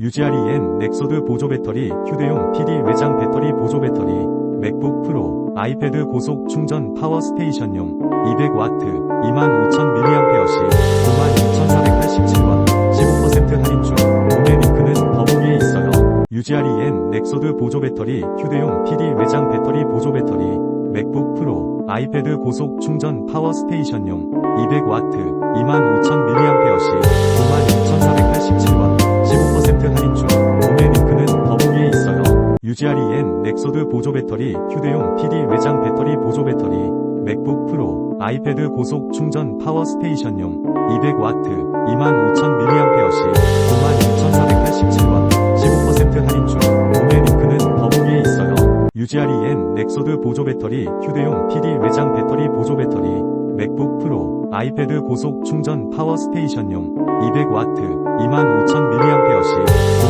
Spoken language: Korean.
UGR-EN 넥소드 보조 배터리, 휴대용 PD 외장 배터리 보조 배터리, 맥북 프로, 아이패드 고속 충전 파워 스테이션용, 200W, 25,000mAh 시 52,487원, 15% 할인 중, 구매 링크는 더보기에 있어요. UGR-EN 넥소드 보조 배터리, 휴대용 PD 외장 배터리 보조 배터리, 맥북 프로, 아이패드 고속 충전 파워 스테이션용, 200W, 25,000mAh UGR-EN 넥소드 보조 배터리, 휴대용 PD 외장 배터리 보조 배터리, 맥북 프로, 아이패드 고속 충전 파워 스테이션용, 200W, 25,000mAh 시 52,487원, 15% 할인 중, 구매 링크는 더보기에 있어요. UGR-EN 넥소드 보조 배터리, 휴대용 PD 외장 배터리 보조 배터리, 맥북 프로, 아이패드 고속 충전 파워 스테이션용, 200W, 25,000mAh 시